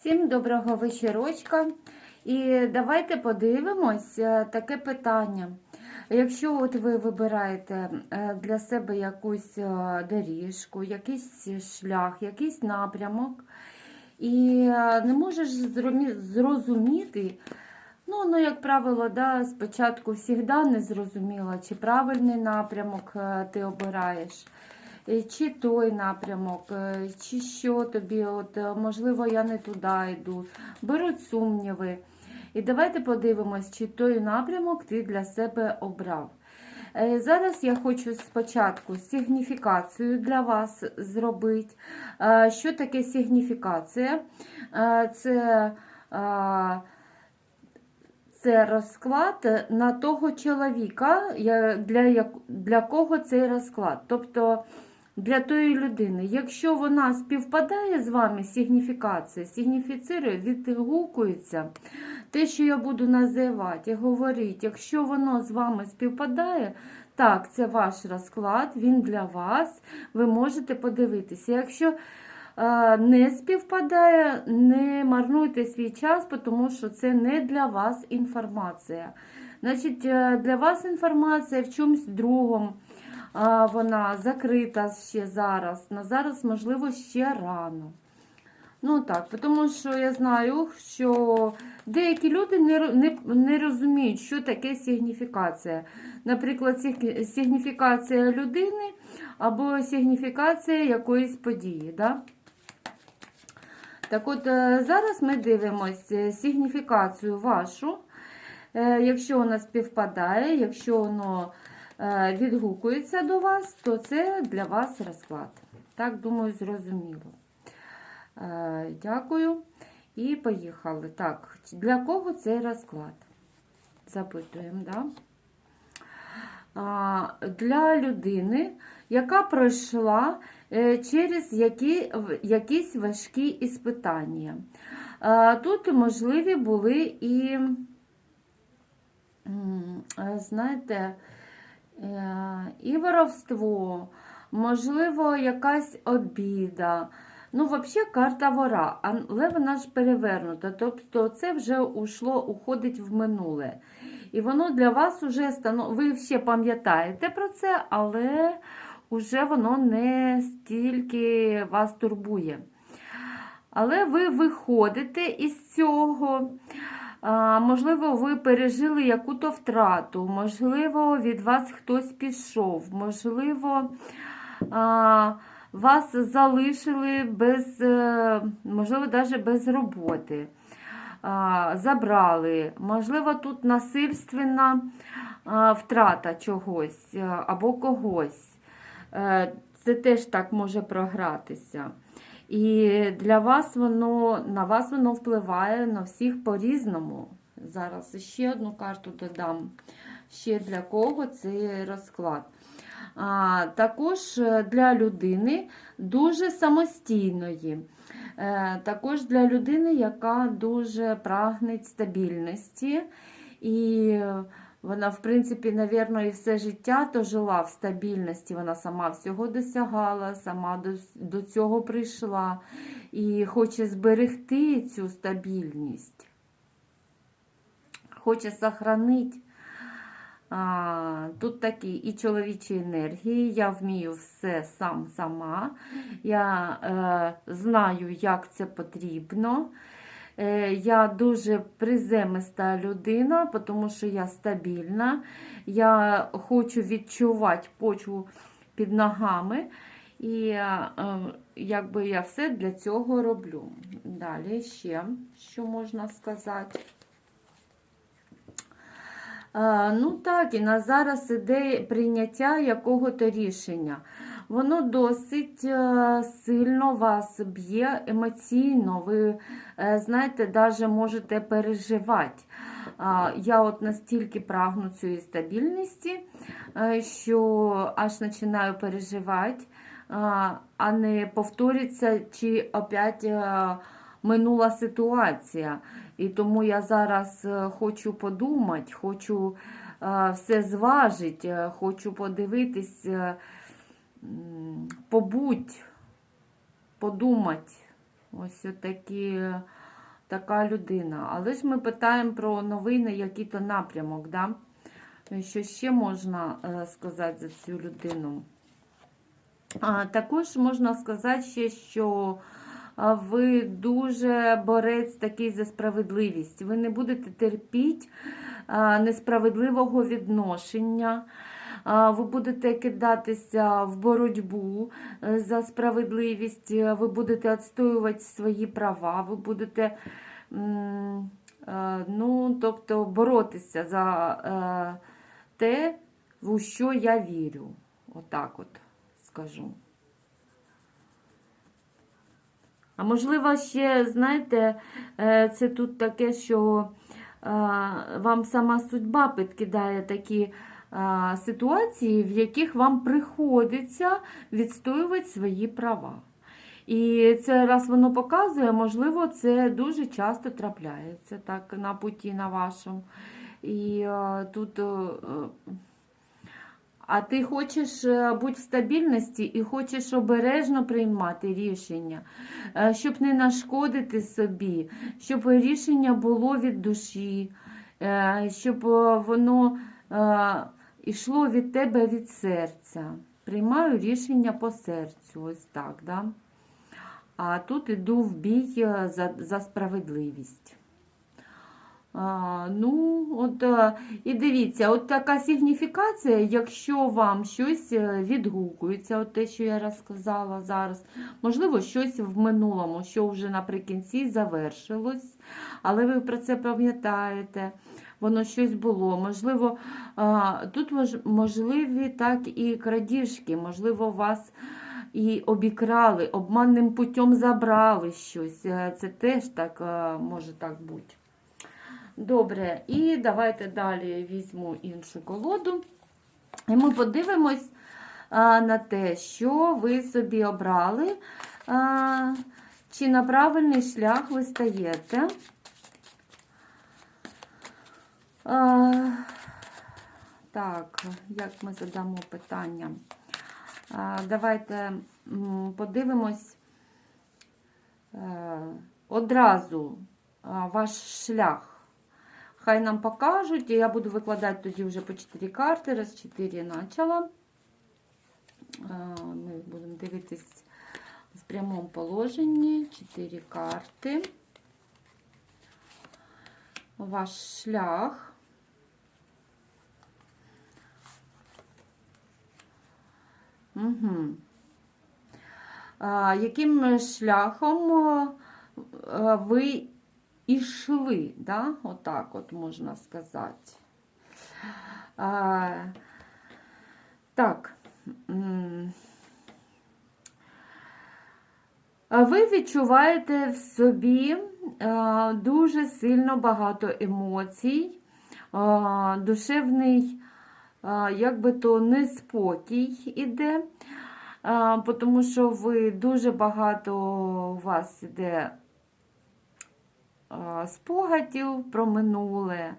Всім доброго вечірочка. І давайте подивимось е, таке питання. Якщо от ви вибираєте е, для себе якусь е, доріжку, якийсь шлях, якийсь напрямок, і не можеш зрозуміти, ну, ну як правило, да, спочатку завжди не зрозуміла, чи правильний напрямок ти обираєш. Е, Чи той напрямок, е, чи що тобі, от, е, можливо, я не туди йду. Беруть сумніви. І давайте подивимось, чи той напрямок ти для себе обрав. Зараз я хочу спочатку сигніфікацію для вас зробити. Що таке сигніфікація? Це це розклад на того чоловіка, для, для кого цей розклад. Тобто для тої людини. Якщо вона співпадає з вами, сигніфікація, сигніфіцирує, відгукується, те, що я буду називати і говорити, якщо воно з вами співпадає, так, це ваш розклад, він для вас, ви можете подивитися. Якщо е, не співпадає, не марнуйте свій час, тому що це не для вас інформація. Значить, е, для вас інформація в чомусь другому. Вона закрита ще зараз. На зараз, можливо, ще рано. Ну так, тому що я знаю, що деякі люди не, не, не розуміють, що таке сигніфікація. Наприклад, сиг- сигніфікація людини або сигніфікація якоїсь події. Да? Так от, е, зараз ми дивимося сигніфікацію вашу. Е, Якщо вона співпадає, якщо воно е, відгукується до вас, то це для вас розклад. Так, думаю, зрозуміло. Е, Дякую. І поїхали. Так, для кого цей розклад? Запитуємо, да? Для людини, яка пройшла е, через які, якісь важкі іспитання. Тут можливі були і, е, знаєте, е, і воровство, можливо, якась обіда. Ну, взагалі, карта вора, але вона ж перевернута. Тобто, це вже ушло, уходить в минуле. І воно для вас вже станов... Ви ще пам'ятаєте про це, але вже воно не стільки вас турбує. Але ви виходите із цього. Можливо, ви пережили яку-то втрату, можливо, від вас хтось пішов, можливо, вас залишили без, е, можливо, навіть без роботи. Забрали, можливо, тут насильственна втрата чогось або когось. Е, Це теж так може програтися. І для вас воно, на вас воно впливає на всіх по-різному. Зараз ще одну карту додам. Ще для кого цей розклад. А, також е, для людини дуже самостійної. Е, також для людини, яка дуже прагне стабільності. І е, вона, в принципі, навірно, і все життя то жила в стабільності. Вона сама всього досягала, сама до, до цього прийшла і хоче зберегти цю стабільність. Хоче сохранити. А, тут такі і чоловічі енергії. Я вмію все сам сама. Я е, знаю, як це потрібно. Е, Я дуже приземиста людина, тому що я стабільна. Я хочу відчувати почву під ногами. І е, якби я все для цього роблю. Далі ще, що можна сказати. Е, Ну так, і на зараз іде прийняття якого-то рішення. Воно досить е, сильно вас б'є емоційно. Ви, е, знаєте, навіть можете переживати. Я от настільки прагну цієї стабільності, е, що аж починаю переживати, а, не повториться, чи опять минула ситуація. І тому я зараз хочу подумати, хочу все зважити, хочу подивитись, побудь, подумати. Ось такі така людина. Але ж ми питаємо про новий який-то напрямок. Да? Що ще можна е, сказати за цю людину? А, також можна сказати ще, що ви дуже борець такий за справедливість. Ви не будете терпіти несправедливого відношення. Ви будете кидатися в боротьбу е, за справедливість, е, ви будете відстоювати свої права, ви будете е, ну, тобто, боротися за те, у що я вірю. Отак от скажу. А можливо, ще, знаєте, це тут таке, що вам сама судьба підкидає такі ситуації, в яких вам приходиться відстоювати свої права. І це раз воно показує, можливо, це дуже часто трапляється так на путі на вашому. І е, тут. е, е, а ти хочеш е, бути в стабільності і хочеш обережно приймати рішення, е, щоб не нашкодити собі, щоб рішення було від душі, е, щоб е, воно йшло від тебе від серця. Приймаю рішення по серцю, ось так. Да? А тут іду в бій е, за, за справедливість. А, ну, от, е, і дивіться, от така сигніфікація, якщо вам щось е, відгукується, от те, що я розказала зараз, можливо, щось в минулому, що вже наприкінці завершилось, але ви про це пам'ятаєте, воно щось було. Можливо, тут можливі так і крадіжки, можливо, вас і обікрали, обманним путем забрали щось. Е, Це теж так е, може так бути. Добре, і давайте далі візьму іншу колоду. І ми подивимось на те, що ви собі обрали, чи на правильний шлях ви стаєте. А, так, як ми задамо питання? А, давайте подивимось е, одразу а, ваш шлях. Хай нам покажуть, і я буду викладати тоді вже по 4 карти, раз 4 почала. Ми будемо дивитись в прямому положенні 4 карти. Ваш шлях. Угу. А, яким шляхом ви ішли, да? отак от можна сказати. А, так. Ви відчуваєте в собі дуже сильно багато емоцій, душевний, а, як би то неспокій іде, тому що ви дуже багато у вас іде спогадів про минуле,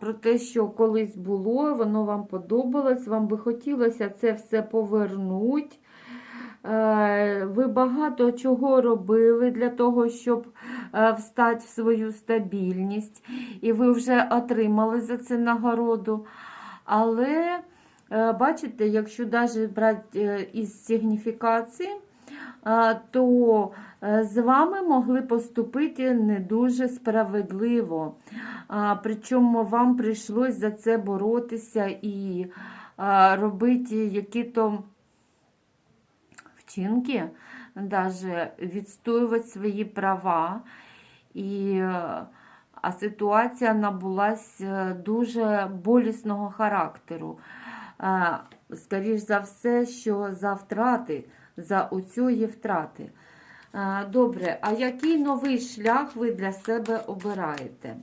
про те, що колись було, воно вам подобалось, вам би хотілося це все повернути. Е, Ви багато чого робили для того, щоб встати в свою стабільність, і ви вже отримали за це нагороду. Але, е, бачите, якщо навіть брати е, із сигніфікації, е, то е, з вами могли поступити не дуже справедливо. Причому вам прийшлось за це боротися і робити які-то вчинки, даже відстоювати свої права. І, е, а ситуація набулась е, дуже болісного характеру. Е, Скоріш за все, що за втрати, за оцієї втрати. Е, Добре, а який новий шлях ви для себе обираєте?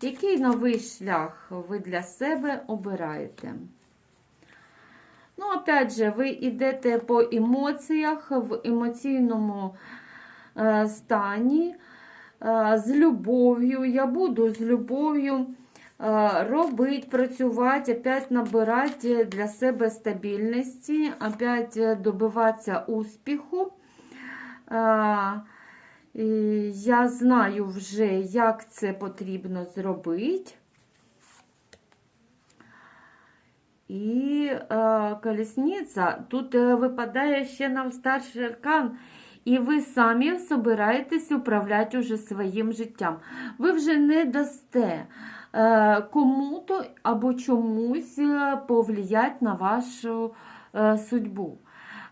Який новий шлях ви для себе обираєте? Ну, опять же, ви йдете по емоціях, в емоційному е, стані, е, з любов'ю. Я буду з любов'ю е, робити, працювати, опять набирати для себе стабільності, опять добиватися успіху. Я знаю вже, як це потрібно зробити. І е, колісниця тут е, випадає ще нам старший аркан, і ви самі собираєтесь управляти уже своїм життям. Ви вже не дасте е, кому-то або чомусь повлиять на вашу е, судьбу.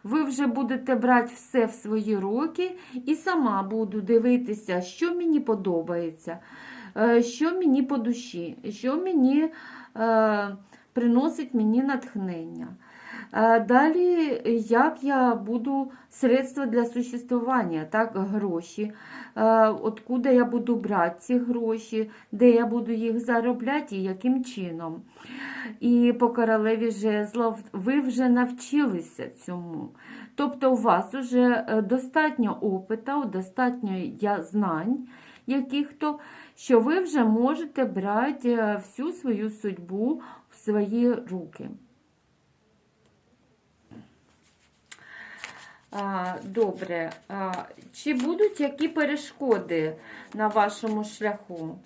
Ви вже будете брати все в свої руки і сама буду дивитися, що мені подобається, е, що мені по душі, що мені е, приносить мені натхнення. Е, Далі, як я буду средства для существування, так, гроші, Е, откуда я буду брати ці гроші, де я буду їх заробляти і яким чином. І по королеві жезлов ви вже навчилися цьому. Тобто у вас вже е, достатньо опиту, достатньо знань яких-то, що ви вже можете брати всю свою судьбу свої руки. Добре. Чи будуть які перешкоди на вашому шляху?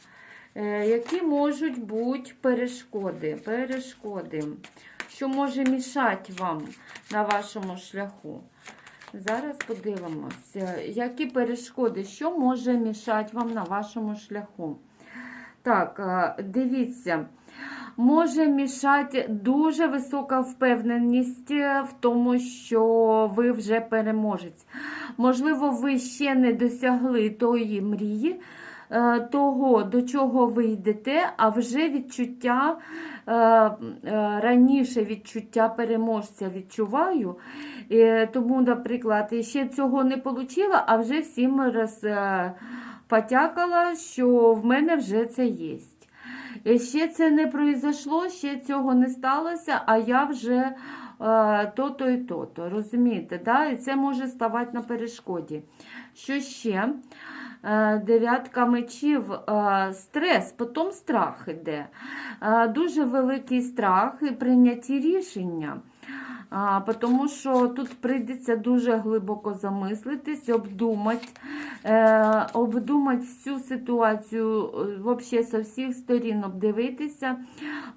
Е, Які можуть бути перешкоди? Перешкоди, що може мішати вам на вашому шляху? Зараз подивимося, які перешкоди, що може мішати вам на вашому шляху? Так, дивіться, може мішати дуже висока впевненість е, в тому, що ви вже переможець. Можливо, ви ще не досягли тої мрії, е, того, до чого ви йдете, а вже відчуття, е, раніше відчуття переможця відчуваю. Тому, наприклад, ще цього не отримала, а вже всім роз, потякала, що в мене вже це є. Е, Ще це не произошло, ще цього не сталося, а я вже е, то-то і то-то. Розумієте? Да? І це може ставати на перешкоді. Що ще? Е, Дев'ятка мечів, стрес, потім страх іде. Дуже великий страх і прийняті рішення. А, Тому що тут прийдеться дуже глибоко замислитись, обдумати, е, обдумати всю ситуацію е, вообще з всіх сторін, обдивитися,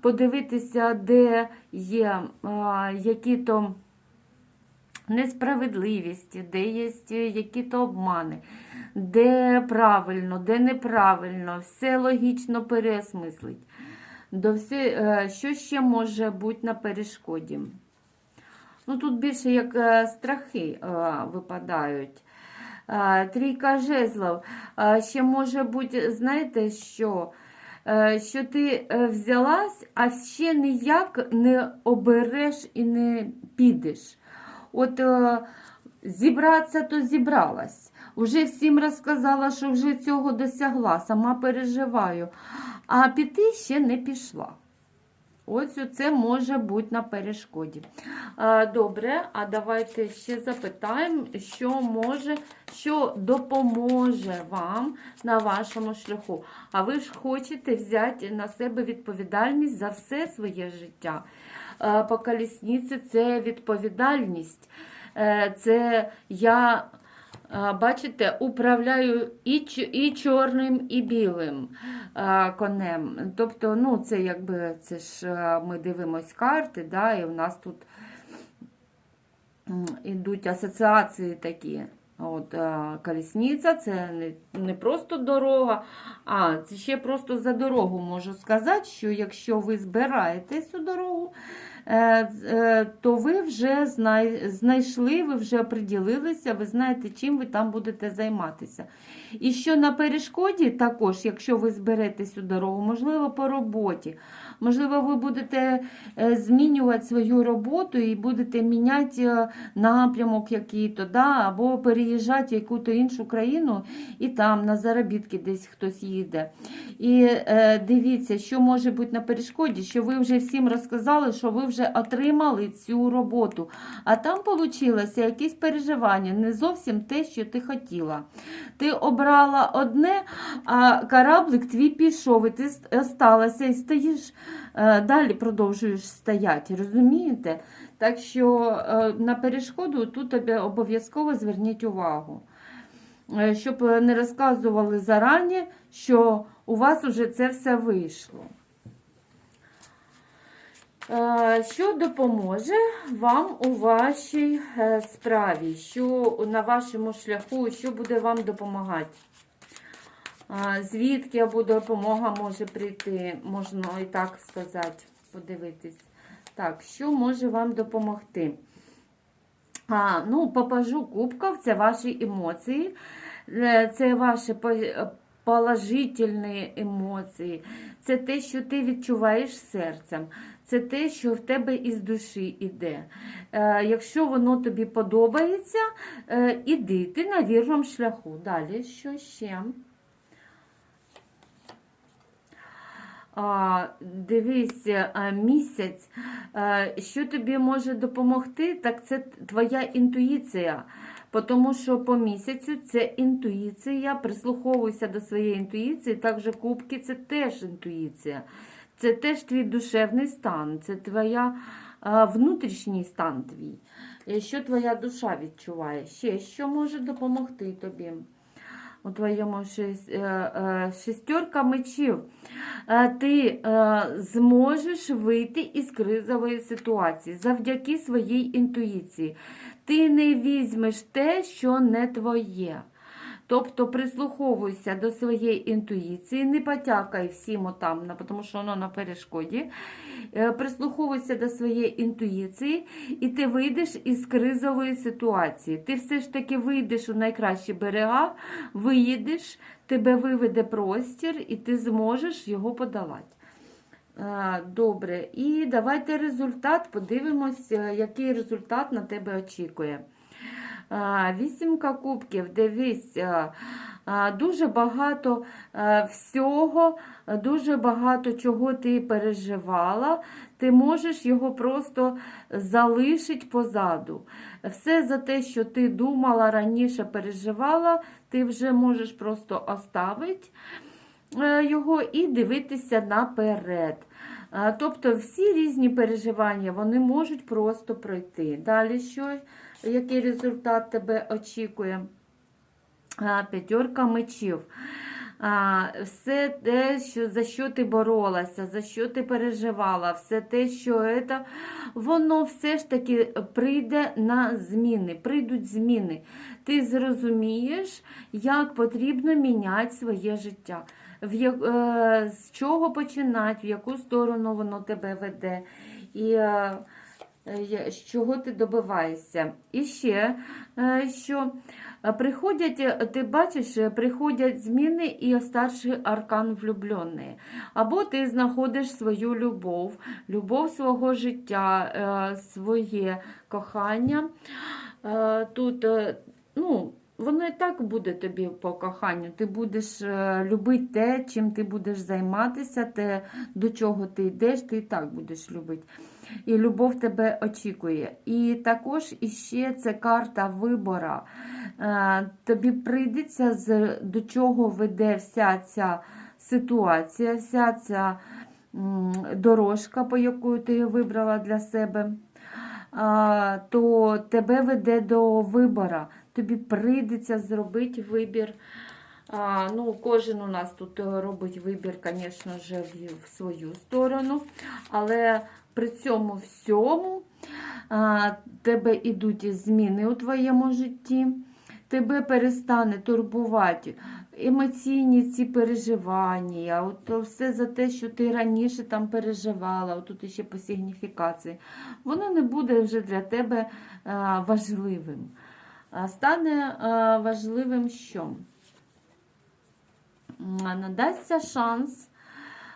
подивитися, де є а, які-то несправедливості, де є які-то обмани, де правильно, де неправильно, все логічно переосмислить. До всі, е, що ще може бути на перешкоді? Ну, тут більше як е, страхи е, випадають. Е, Трійка жезлов. Е, Ще може бути, знаєте, що? Що ти взялась, а ще ніяк не обереш і не підеш. От зібратися, то зібралась. Уже всім розказала, що вже цього досягла, сама переживаю. А піти ще не пішла. Ось це може бути на перешкоді. Добре, а давайте ще запитаємо, що може, що допоможе вам на вашому шляху. А ви ж хочете взяти на себе відповідальність за все своє життя. По колісниці це відповідальність. Е, Це я. Бачите, управляю і, і чорним, і білим конем. Тобто, ну, це якби це ж ми дивимось карти, да, і у нас тут м, ідуть асоціації такі. От, колісниця це не, не просто дорога, а це ще просто за дорогу можу сказати, що якщо ви збираєте цю дорогу, то ви вже знайшли, ви вже оприділилися, ви знаєте, чим ви там будете займатися. І що на перешкоді також, якщо ви зберете цю дорогу, можливо, по роботі, можливо, ви будете е, змінювати свою роботу і будете міняти е, напрямок який-то, да, або переїжджати в яку-то іншу країну і там на заробітки десь хтось їде. І е, дивіться, що може бути на перешкоді, що ви вже всім розказали, що ви вже отримали цю роботу. А там вийшло якісь переживання, не зовсім те, що ти хотіла. Ти обрала одне, а кораблик твій пішов, і ти осталася і стоїш, далі продовжуєш стояти, розумієте? Так що е, на перешкоду тут обов'язково зверніть увагу. е, щоб не розказували зарані, що у вас уже це все вийшло. Е, Що допоможе вам у вашій е, справі, що на вашому шляху, що буде вам допомагати? Е, Звідки або допомога може прийти, можна і так сказати, подивитись. Так, що може вам допомогти? А, ну, попажу кубків, це ваші емоції, Е, це ваші положительні емоції, це те, що ти відчуваєш серцем, це те, що в тебе із душі йде. Е, якщо воно тобі подобається, е, іди, ти на вірному шляху. Далі, що ще? А, дивись, місяць, а, що тобі може допомогти, так це твоя інтуїція. Тому що по місяцю це інтуїція, прислуховуйся до своєї інтуїції, також кубки це теж інтуїція. Це теж твій душевний стан, це твоя а, внутрішній стан твій. Е, Що твоя душа відчуває? Ще що може допомогти тобі? У твоєму е, е, шестерка мечів, Е, ти зможеш вийти із кризової ситуації завдяки своїй інтуїції. Ти не візьмеш те, що не твоє. Тобто прислуховуйся до своєї інтуїції, не потякай всім отам, тому що воно на перешкоді. Е, Прислуховуйся до своєї інтуїції, і ти вийдеш із кризової ситуації. Ти все ж таки вийдеш у найкращі берега, виїдеш, тебе виведе простір, і ти зможеш його подолати. Е, Добре, і давайте результат. Подивимось, е, який результат на тебе очікує. Вісімка кубків, дивись, дуже багато всього, дуже багато чого ти переживала. Ти можеш його просто залишити позаду. Все за те, що ти думала раніше, переживала, ти вже можеш просто оставити е, його і дивитися наперед. Тобто всі різні переживання вони можуть просто пройти. Далі що? Який результат тебе очікує? П'ятерка мечів. Все те, що, за що ти боролася, за що ти переживала, все те, що це, воно все ж таки прийде на зміни, прийдуть зміни. Ти зрозумієш, як потрібно міняти своє життя, в я- е, з чого починати, в яку сторону воно тебе веде. І е, чого ти добиваєшся. І ще, е, що е, приходять, е, ти бачиш, е, приходять зміни і старший аркан влюблений. Або ти знаходиш свою любов, любов свого життя, е, своє кохання. Е, Тут, е, ну, Воно і так буде тобі по коханню. Ти будеш е, любити те, чим ти будеш займатися, те, до чого ти йдеш, ти і так будеш любити. І любов тебе очікує. І також іще це карта вибора. Е, Тобі прийдеться до чого веде вся ця ситуація, вся ця дорожка, по яку ти вибрала для себе. То тебе веде до вибора. Тобі прийдеться зробити вибір. А, ну, Кожен у нас тут е, робить вибір, звісно ж, в свою сторону. Але при цьому всьому тебе йдуть зміни у твоєму житті. Тебе перестане турбувати емоційні ці переживання, от все за те, що ти раніше там переживала, тут ще по сигніфікації, воно не буде вже для тебе а, важливим. Стане а, важливим що? Надасться шанс,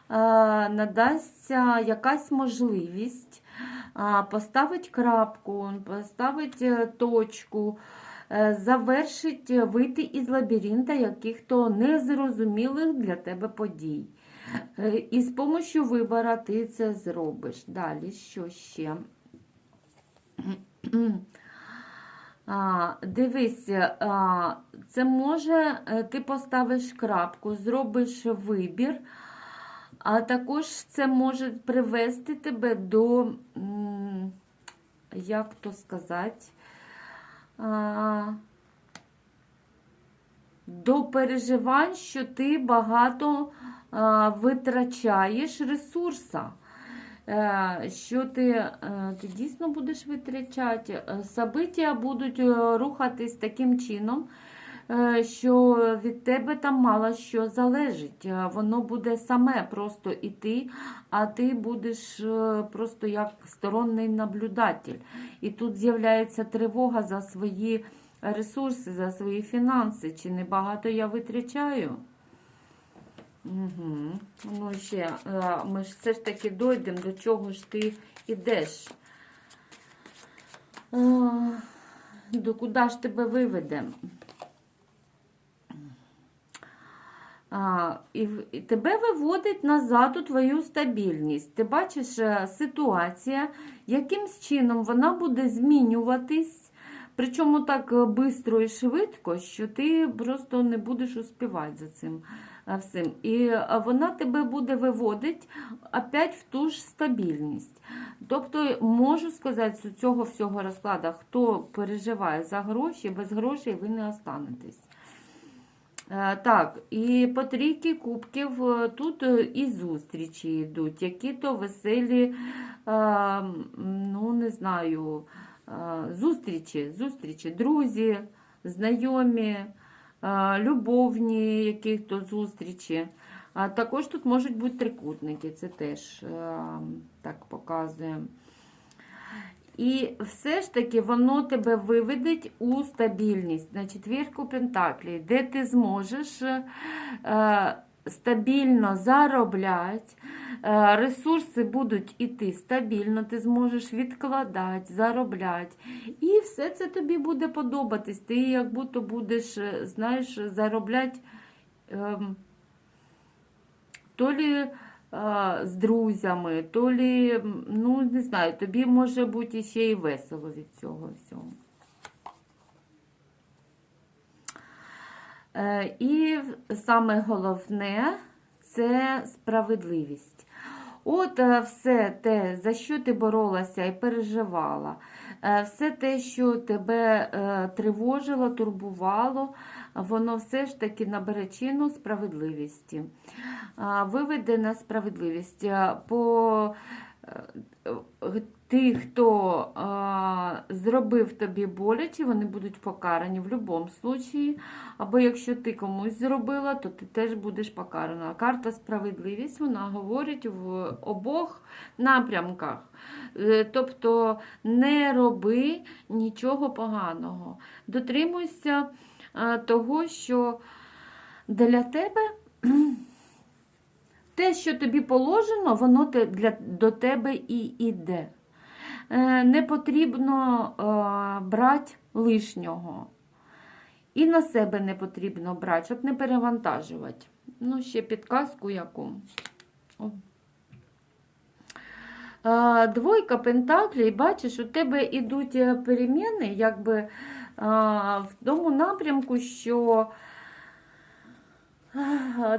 надасться якась можливість а, поставити крапку, поставити точку, е, завершить, е, вийти із лабіринта яких-то незрозумілих для тебе подій. Е, І з допомогою вибора ти це зробиш. Далі що ще? А, дивись, а, це може е, ти поставиш крапку, зробиш вибір, а також це може привести тебе до, як то сказати, до переживань, що ти багато витрачаєш ресурса. Е, Що ти, е, ти дійсно будеш витрачати? Е, Собиття будуть рухатись таким чином, що від тебе там мало що залежить. Е, Воно буде саме просто іти, а ти будеш е, просто як сторонній наблюдатель. І тут з'являється тривога за свої ресурси, за свої фінанси. Чи не багато я витрачаю? Угу. Ну, ще, е, ми ж все ж таки дойдемо, до чого ж ти йдеш. Е, До куди ж тебе виведе? А, і, тебе виводить назад у твою стабільність. Ти бачиш е, ситуація, якимсь чином вона буде змінюватись, причому так швидко і швидко, що ти просто не будеш успівати за цим е, всім. І е, вона тебе буде виводити опять в ту ж стабільність. Тобто, можу сказати, з цього всього розкладу, хто переживає за гроші, без грошей ви не останетесь. Е, Так, і по трійки кубків е, тут е, і зустрічі йдуть, які то веселі, ну не знаю, зустрічі, зустрічі, друзі, знайомі, любовні які то зустрічі. Також тут можуть бути трикутники, це теж так показує. І все ж таки воно тебе виведеть у стабільність на четвірку Пентаклі, де ти зможеш е, стабільно заробляти, е, ресурси будуть іти стабільно, ти зможеш відкладати, заробляти. І все це тобі буде подобатись. Ти як будто будеш, е, знаєш, заробляти. ем, то лі з друзями, то лі, ну не знаю, тобі може бути ще й весело від цього всього. Е, І саме головне це справедливість. От е, все те, за що ти боролася і переживала, е, все те, що тебе тривожило, турбувало, воно все ж таки набере чину справедливості. А, Виведена справедливість. По е, тих, хто зробив тобі боляче, вони будуть покарані в будь-якому випадку. Або якщо ти комусь зробила, то ти теж будеш покарана. Карта справедливість вона говорить в обох напрямках. Е, Тобто не роби нічого поганого. Дотримуйся того, що для тебе. Те, що тобі положено, воно для, до тебе і йде. Е, Не потрібно брати лишнього. І на себе не потрібно брати, щоб не перевантажувати. Ну, ще підказку яку. О. Двойка пентаклей, бачиш, у тебе йдуть е, переміни, якби в тому напрямку, що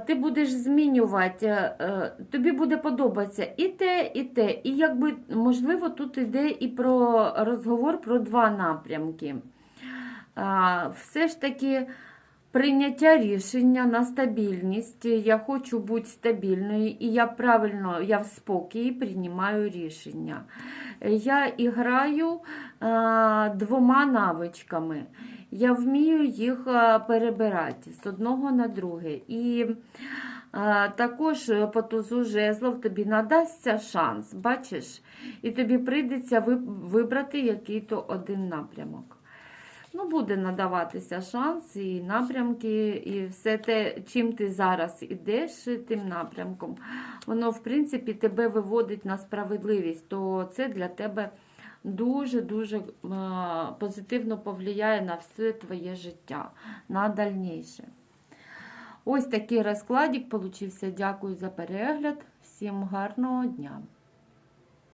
Ти будеш змінювати, е, тобі буде подобатися і те, і те. І якби, можливо, тут йде і про розговор про два напрямки. Все ж таки прийняття рішення на стабільність. Я хочу бути стабільною, і я правильно, я в спокій приймаю рішення. Я іграю а, двома навичками. Я вмію їх перебирати з одного на друге. І а, також по тузу жезлов тобі надасться шанс, бачиш? І тобі прийдеться вибрати який-то один напрямок. Ну, буде надаватися шанс і напрямки, і все те, чим ти зараз ідеш тим напрямком, воно, в принципі, тебе виводить на справедливість, то це для тебе дуже-дуже позитивно повлияє на все твоє життя, на дальніше. Ось такий розкладик получився. Дякую за перегляд. Всім гарного дня!